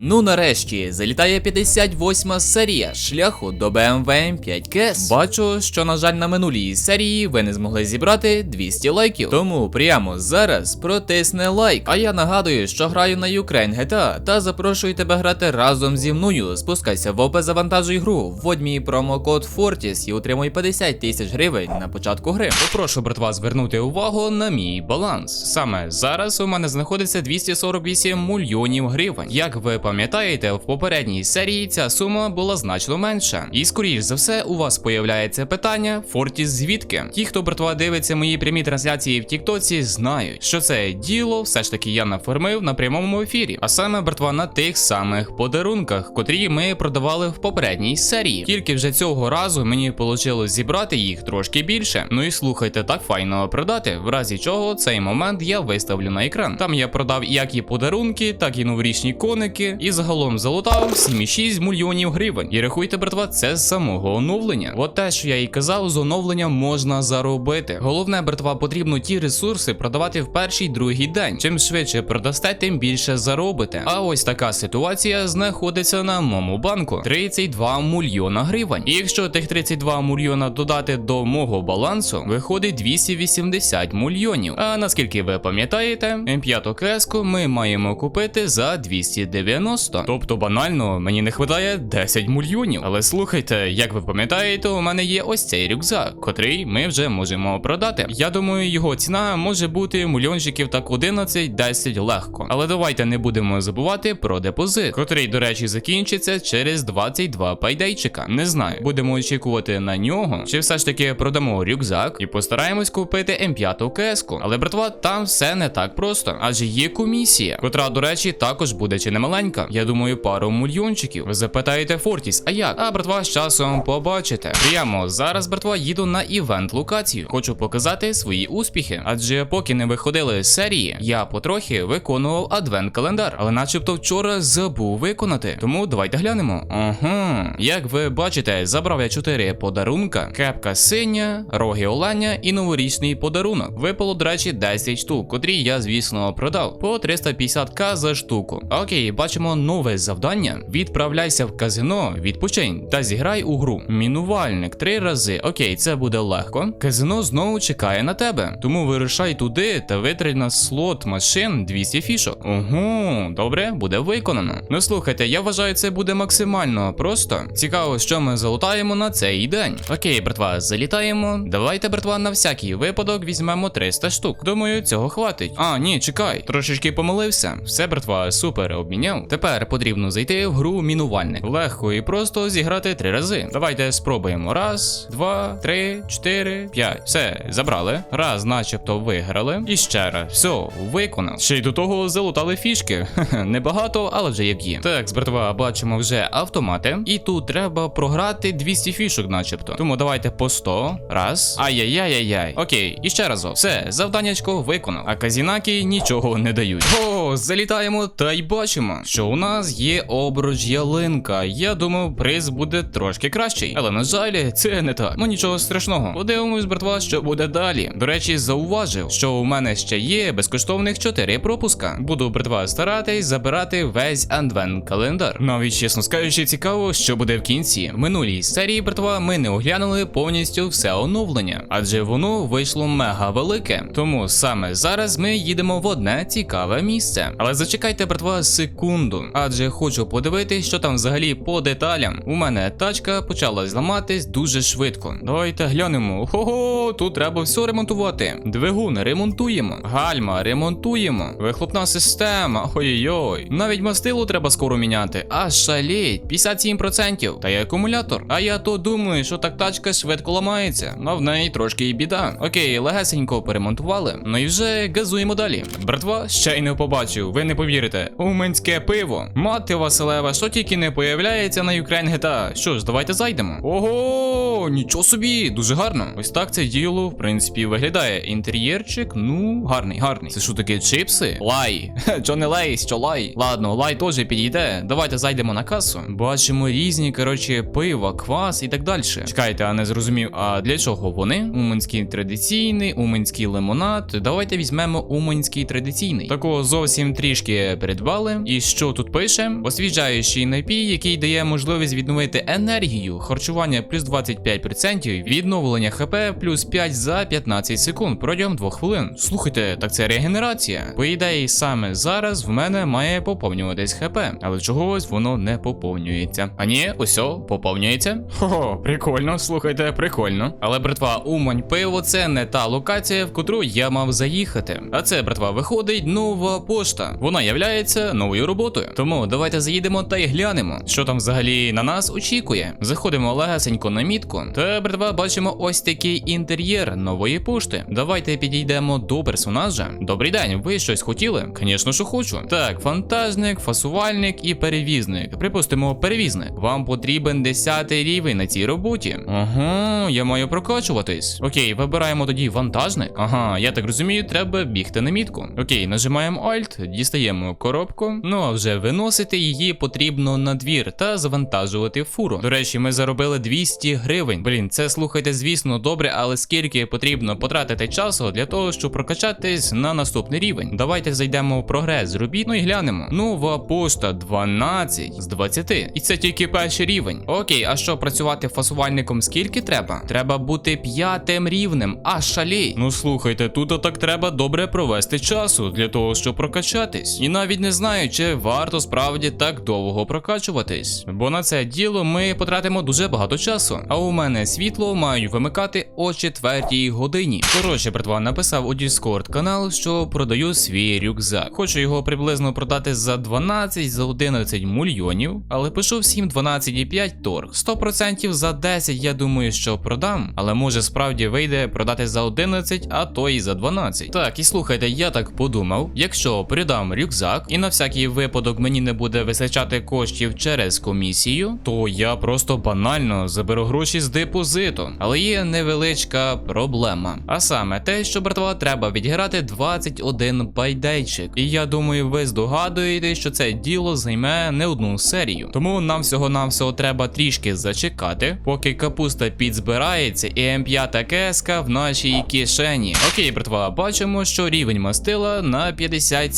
Ну нарешті залітає 58 серія шляху до BMW M5 Kes. Бачу, що на жаль на минулій серії ви не змогли зібрати 200 лайків. Тому прямо зараз протисни лайк. А я нагадую, що граю на Ukraine GTA та запрошую тебе грати разом зі мною. Спускайся в опис завантажуй гру, вводь мій промокод Fortis і отримуй 50 тисяч гривень на початку гри. Попрошу братва звернути увагу на мій баланс. Саме зараз у мене знаходиться 248 мільйонів гривень. Як ви пам'ятаєте, в попередній серії ця сума була значно менша. І скоріш за все, у вас появляється питання: Фортіс звідки? Ті, хто братва дивиться мої прямі трансляції в Тіктоці, знають, що це діло все ж таки я нафармив на прямому ефірі, а саме братва на тих самих подарунках, котрі ми продавали в попередній серії. Тільки вже цього разу мені вийшло зібрати їх трошки більше. Ну і слухайте, так файно продати, в разі чого цей момент я виставлю на екран. Там я продав як і подарунки, так і новорічні коники, і загалом залутав 7,6 мільйонів гривень. І рахуйте, братва, це з самого оновлення. От те, що я і казав, з оновлення можна заробити. Головне, братва, потрібно ті ресурси продавати в перший другий день. Чим швидше продасте, тим більше заробите. А ось така ситуація знаходиться на моєму банку: 32 мільйона гривень. І якщо тих 32 мільйона додати до мого балансу, виходить 280 мільйонів. А наскільки ви пам'ятаєте, М5 кеску ми маємо купити за 290. Тобто банально мені не вистачає 10 мільйонів. Але слухайте, як ви пам'ятаєте, у мене є ось цей рюкзак, котрий ми вже можемо продати. Я думаю, його ціна може бути мільйончиків так 11-10 легко. Але давайте не будемо забувати про депозит, котрий, до речі, закінчиться через 22 пайдейчика. Не знаю, будемо очікувати на нього, чи все ж таки продамо рюкзак і постараємось купити М5 кеску. Але братва, там все не так просто, адже є комісія, котра, до речі, також буде чи не маленька. Я думаю, пару мільйончиків. Ви запитаєте Фортіс, а як? А братва, з часом побачите. Прямо зараз, братва, їду на івент локацію. Хочу показати свої успіхи. Адже поки не виходили з серії, я потрохи виконував адвент календар, але начебто вчора забув виконати. Тому давайте глянемо. Ага, як ви бачите, забрав я 4 подарунка: кепка синя, роги оленя і новорічний подарунок. Випало, до речі, 10 штук, котрі я, звісно, продав по 350к за штуку. Окей, бачимо нове завдання. Відправляйся в казино, відпочинь та зіграй у гру. Мінувальник три рази. Окей, це буде легко. Казино знову чекає на тебе. Тому вирушай туди та витрать на слот машин 200 фішок. Ого, добре, буде виконано. Ну слухайте, я вважаю, це буде максимально просто. Цікаво, що ми залутаємо на цей день. Окей, братва, залітаємо. Давайте, братва, на всякий випадок візьмемо 300 штук. Думаю, цього хватить. А, ні, чекай, трошечки помилився. Все, братва, супер обміняв. Тепер потрібно зайти в гру мінувальник. Легко і просто зіграти три рази. Давайте спробуємо. Раз, два, три, чотири, п'ять. Все, забрали. Раз, начебто, виграли. І ще раз. Все, виконав. Ще й до того залутали фішки. Небагато, але вже як є. Так, братва, бачимо вже автомати. І тут треба програти 200 фішок, начебто. Тому давайте по 100. Раз. Ай-яй-яй-яй-яй. Окей, і ще разок. Все, завданнячко виконав. А казінаки нічого не дають. О, залітаємо та й бачимо, що у нас є обруч ялинка. Я думав, приз буде трошки кращий. Але на жаль, це не так. Ну нічого страшного. Подивимось, братва, що буде далі. До речі, зауважив, що у мене ще є безкоштовних 4 пропуска. Буду, братва, старатись забирати весь адвент календар. Навіть чесно скажучи, цікаво, що буде в кінці. Минулій серії, братва, ми не оглянули повністю все оновлення, адже воно вийшло мега велике. Тому саме зараз ми їдемо в одне цікаве місце. Але зачекайте, братва, секунду, адже хочу подивитись, що там взагалі по деталям. У мене тачка почала зламатись дуже швидко. Давайте глянемо. Ого, тут треба все ремонтувати. Двигун ремонтуємо, гальма ремонтуємо, вихлопна система. Ой-ой-ой. Навіть мастилу треба скоро міняти. А шаліть, 57%. Та й акумулятор. А я то думаю, що так тачка швидко ламається. Ну в неї трошки і біда. Окей, легесенько поремонтували. Ну і вже газуємо далі. Братва, ще й не побачив. Ви не повірите. Уменське пиво. Мати Василева, що тільки не появляється на Ukraine GTA. Що ж, давайте зайдемо. Ого, нічого собі, дуже гарно. Ось так це діло, в принципі, виглядає. Інтер'єрчик, ну, гарний, гарний. Це що таке, чипси? Лай. Чо не лей, що лай? Ладно, лай теж підійде. Давайте зайдемо на касу. Бачимо різні, коротше, пива, квас і так далі. Чекайте, а не зрозумів, а для чого вони? Уманський традиційний, уманський лимонад. Давайте візьмемо уманський традиційний. Такого зовсім потім трішки придбали. І що тут пише? Освіжаючий напій, який дає можливість відновити енергію, харчування плюс 25%, відновлення ХП плюс 5 за 15 секунд протягом 2 хвилин. Слухайте, так це регенерація. По ідеї, саме зараз в мене має поповнюватись ХП, але чогось воно не поповнюється. А ні, усьо, поповнюється. Хо, прикольно, слухайте, прикольно. Але братва, Умань пиво це не та локація, в котру я мав заїхати. А це, братва, виходить нова пошта. Вона являється новою роботою. Тому давайте заїдемо та й глянемо, що там взагалі на нас очікує. Заходимо легесенько на мітку. Та, братва, бачимо ось такий інтер'єр нової пошти. Давайте підійдемо до персонажа. Добрий день, ви щось хотіли? Звісно, що хочу. Так, фантажник, фасувальник і перевізник. Припустимо, перевізник. Вам потрібен 10 рівень на цій роботі. Ага, я маю прокачуватись. Окей, вибираємо тоді вантажник. Ага, я так розумію, треба бігти на мітку. Окей, нажимаємо Alt, дістаємо коробку. Ну а вже виносити її потрібно на двір та завантажувати фуру. До речі, ми заробили 200 гривень. Блін, це слухайте, звісно, добре, але скільки потрібно потратити часу для того, щоб прокачатись на наступний рівень. Давайте зайдемо в прогрес, зробіть, ну і глянемо. Нова пошта 12 з 20. І це тільки перший рівень. Окей, а що працювати фасувальником скільки треба? Треба бути п'ятим рівнем. А шалій. Ну слухайте, тут так треба добре провести часу для того, щоб прокачатись. І навіть не знаю, чи варто справді так довго прокачуватись. Бо на це діло ми потратимо дуже багато часу. А у мене світло мають вимикати о четвертій годині. Коротше, братва, написав у Discord канал, що продаю свій рюкзак. Хочу його приблизно продати за 12 за 11 мільйонів, але пишу всім 12,5 торг. 100% за 10 я думаю, що продам, але може справді вийде продати за 11, а то і за 12. Так, і слухайте, я так подумав, якщо передам рюкзак і на всякий випадок мені не буде вистачати коштів через комісію, то я просто банально заберу гроші з депозиту. Але є невеличка проблема. А саме те, що братва треба відіграти 21 байдейчик. І я думаю, ви здогадуєте, що це діло займе не одну серію. Тому нам всього-навсього треба трішки зачекати, поки капуста підзбирається і М5 кеска в нашій кишені. Окей, братва, бачимо, що рівень мастила на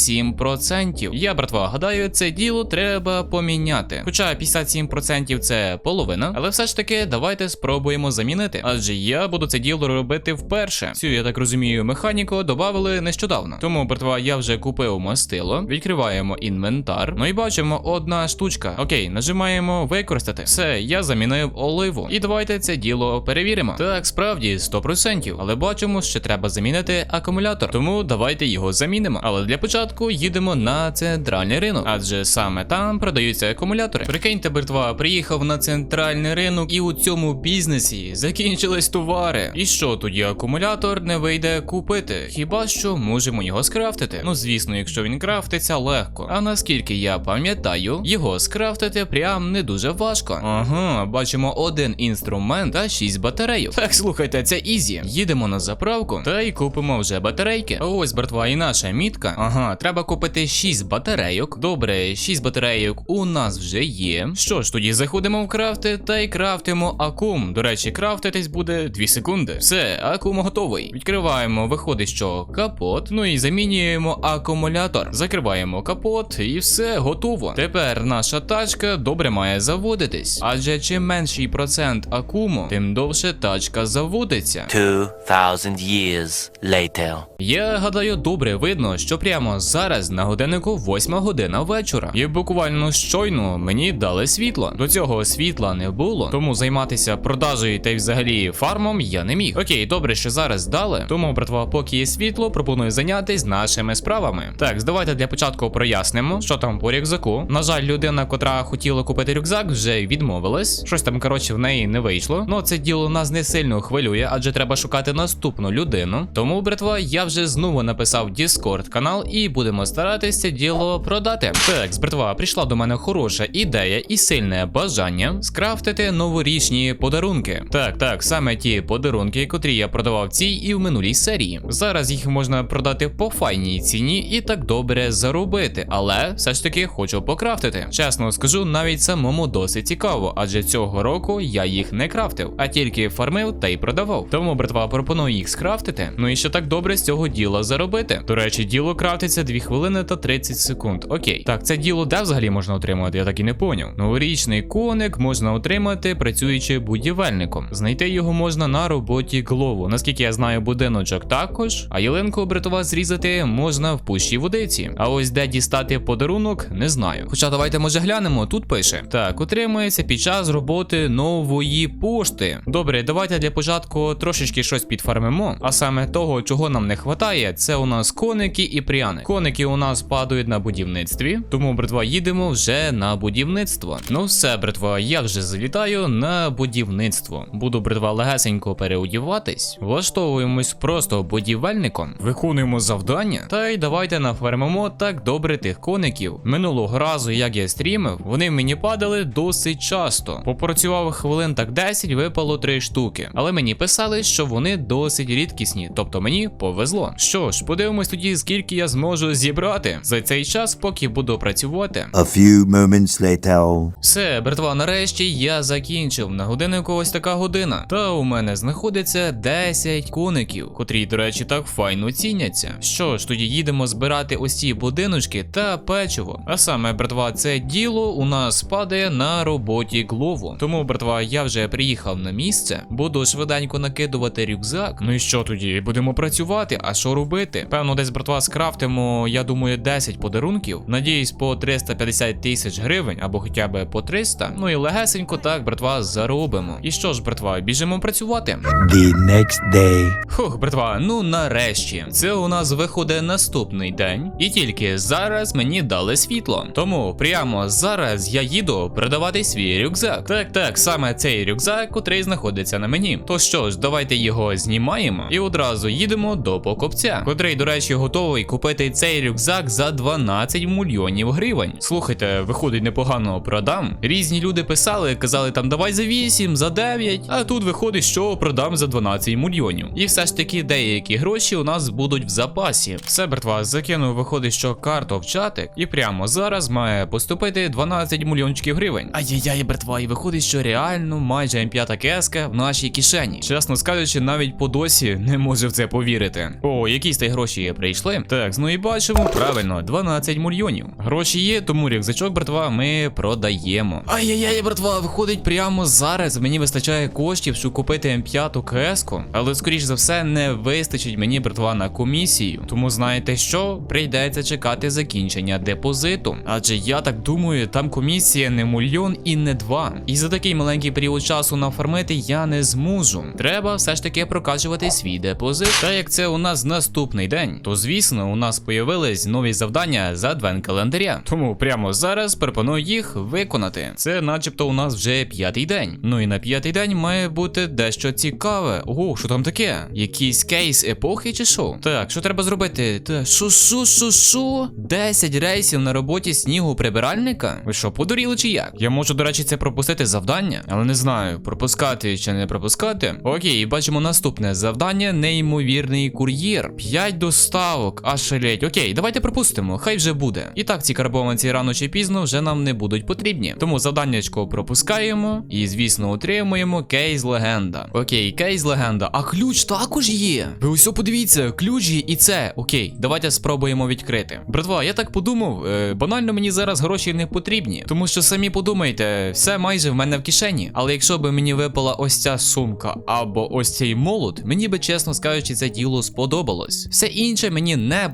57%. Я, братва, гадаю, це діло треба поміняти. Хоча 57% це половина, але все ж таки давайте спробуємо замінити. Адже я буду це діло робити вперше. Цю, я так розумію, механіку додали нещодавно. Тому, братва, я вже купив мастило, відкриваємо інвентар. Ну і бачимо одна штучка. Окей, нажимаємо використати. Все, я замінив оливу. І давайте це діло перевіримо. Так, справді 100%. Але бачимо, що треба замінити акумулятор. Тому давайте його замінимо. Але для початку їдемо на центральний ринок, адже саме там продаються акумулятори. Прикиньте, братва, приїхав на центральний ринок, і у цьому бізнесі закінчились товари. І що тоді акумулятор не вийде купити? Хіба що можемо його скрафтити? Ну звісно, якщо він крафтиться легко. А наскільки я пам'ятаю, його скрафтити прям не дуже важко. Ага, бачимо один інструмент та шість батарейок. Так, слухайте, це ізі. Їдемо на заправку та й купимо вже батарейки. Ось, братва, і наша мітка. Ага, треба купити 6 батарейок. Добре, 6 батарейок у нас вже є. Що ж, тоді заходимо в крафти та й крафтимо акум. До речі, крафтитись буде 2 секунди. Все, акум готовий. Відкриваємо, виходить, що капот. Ну і замінюємо акумулятор. Закриваємо капот і все готово. Тепер наша тачка добре має заводитись. Адже чим менший процент акуму, тим довше тачка заводиться. 2,000 years later. Я гадаю, добре видно, що прямо зараз на годиннику 8 година вечора. І буквально щойно мені дали світло. До цього світла не було, тому займатися продажею та й взагалі фармом я не міг. Окей, добре, що зараз дали. Тому, братва, поки є світло, пропоную зайнятись нашими справами. Так, давайте для початку прояснимо, що там по рюкзаку. На жаль, людина, котра хотіла купити рюкзак, вже відмовилась. Щось там, коротше, в неї не вийшло. Ну, це діло нас не сильно хвилює, адже треба шукати наступну людину. Тому, братва, я вже знову написав Discord канал і будемо старатися діло продати. Так, братва, прийшла до мене хороша ідея і сильне бажання скрафтити новорічні подарунки. Так, так, саме ті подарунки, котрі я продавав цій і в минулій серії. Зараз їх можна продати по файній ціні і так добре заробити, але все ж таки хочу покрафтити. Чесно скажу, навіть самому досить цікаво, адже цього року я їх не крафтив, а тільки фармив та й продавав. Тому, братва, пропоную їх скрафтити. Ну і ще так добре з цього діла заробити. До речі, діло крафтиться 52 хвилини та 30 секунд. Окей. Так, це діло де взагалі можна отримати? Я так і не поняв. Новорічний коник можна отримати, працюючи будівельником. Знайти його можна на роботі Глову. Наскільки я знаю, будиночок також. А ялинку бритова зрізати можна в пущій водиці. А ось де дістати подарунок, не знаю. Хоча давайте може глянемо, тут пише. Так, отримується під час роботи нової пошти. Добре, давайте для початку трошечки щось підфармимо. А саме того, чого нам не вистачає, це у нас коники і пряни. Коники у нас падають на будівництві, тому братва їдемо вже на будівництво. Ну все, братва, я вже залітаю на будівництво. Буду братва легесенько переодіватись, влаштовуємось просто будівельником, виконуємо завдання. Та й давайте нафармимо так добре тих коників. Минулого разу, як я стрімив, вони мені падали досить часто. Попрацював хвилин так 10, випало 3 штуки. Але мені писали, що вони досить рідкісні, тобто мені повезло. Що ж, подивимось тоді, скільки я зможу зібрати за цей час, поки буду працювати. A few moments later. Все, братва, нарешті я закінчив. На годиннику ось така година. Та у мене знаходиться 10 коників, котрі, до речі, так файно ціняться. Що ж, тоді їдемо збирати ось ці будиночки та печиво. А саме, братва, це діло у нас падає на роботі Глову. Тому, братва, я вже приїхав на місце, буду швиденько накидувати рюкзак. Ну і що тоді? Будемо працювати, а що робити? Певно, десь братва скрафтимо, я думаю, 10 подарунків. Надіюсь, по 350 тисяч гривень або хоча б по 300. Ну і легесенько так, братва, заробимо. І що ж, братва, біжимо працювати. The next day. Хух, братва, ну нарешті. Це у нас виходить наступний день, і тільки зараз мені дали світло. Тому прямо зараз я їду продавати свій рюкзак. Так, так, саме цей рюкзак, котрий знаходиться на мені. То що ж, давайте його знімаємо і одразу їдемо до покупця, котрий, до речі, готовий купити цей рюкзак за 12 мільйонів гривень. Слухайте, виходить непогано продам. Різні люди писали, казали там давай за 8, за 9, а тут виходить, що продам за 12 мільйонів. І все ж таки деякі гроші у нас будуть в запасі. Все, братва, закинув, виходить, що карту в чатик, і прямо зараз має поступити 12 мільйончиків гривень. Ай-яй-яй, братва, і виходить, що реально майже М5 кеска в нашій кишені. Чесно скажучи, навіть по досі не можу в це повірити. О, якісь та гроші прийшли. Так, ну і бачимо, правильно, 12 мільйонів. Гроші є, тому рюкзачок, братва, ми продаємо. Ай-яй-яй, братва, виходить прямо зараз. Мені вистачає коштів, щоб купити М5 кеску, але скоріш за все не вистачить мені, братва, на комісію. Тому знаєте що? Прийдеться чекати закінчення депозиту. Адже я так думаю, там комісія не мільйон і не два. І за такий маленький період часу нафармити я не зможу. Треба все ж таки прокачувати свій депозит. Та як це у нас наступний день, то звісно, у нас появились нові завдання за адвент календаря. Тому прямо зараз пропоную їх виконати. Це, начебто, у нас вже п'ятий день. Ну і на п'ятий день має бути дещо цікаве. Ого, що там таке? Якийсь кейс епохи чи що? Так, що треба зробити? Та що, що, що, що? 10 рейсів на роботі снігу прибиральника? Ви що, подуріли чи як? Я можу, до речі, це пропустити завдання, але не знаю, пропускати чи не пропускати. Окей, бачимо наступне завдання: неймовірний кур'єр. 5 доставок, аж шалеть. Окей, давайте пропустимо, хай вже буде. І так, ці карбованці рано чи пізно вже нам не будуть потрібні. Тому завданнячко пропускаємо і, звісно, отримуємо кейс легенда. Окей, кейс легенда. А ключ також є. Ви ось подивіться, ключ є і це. Окей, давайте спробуємо відкрити. Братва, я так подумав, е, банально мені зараз гроші не потрібні, тому що самі подумайте, все майже в мене в кишені. Але якщо би мені випала ось ця сумка або ось цей молот, мені би чесно скажучи, це діло сподобалось. Все інше мені не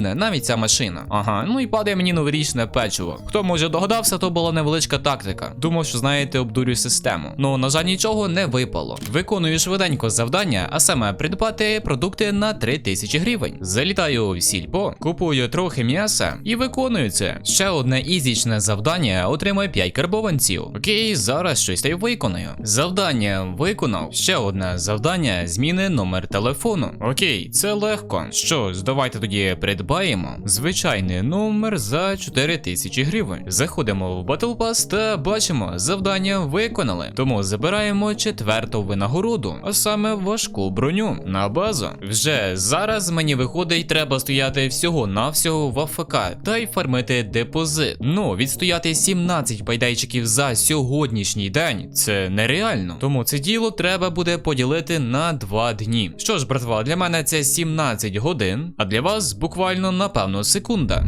потрібне, навіть ця машина. Ага, ну і падає мені новорічне печиво. Хто може догадався, то була невеличка тактика. Думав, що знаєте, обдурю систему. Ну на жаль, нічого не випало. Виконую швиденько завдання, а саме придбати продукти на 3000 гривень. Залітаю в сільпо, купую трохи м'яса і виконую це. Ще одне ізічне завдання отримує 5 карбованців. Окей, зараз щось та й виконую. Завдання виконав. Ще одне завдання зміни номер телефону. Окей, це легко. Що ж, давайте тоді придбаємо звичайний номер за 4000 гривень. Заходимо в Battle Pass та бачимо, завдання виконали. Тому забираємо четверту винагороду, а саме важку броню на базу. Вже зараз мені виходить, треба стояти всього-навсього в АФК та й фармити депозит. Ну, відстояти 17 байдайчиків за сьогоднішній день це нереально. Тому це діло треба буде поділити на 2 дні. Що ж, братва, для мене це 17 годин, а для вас буквально буквально напевно секунда.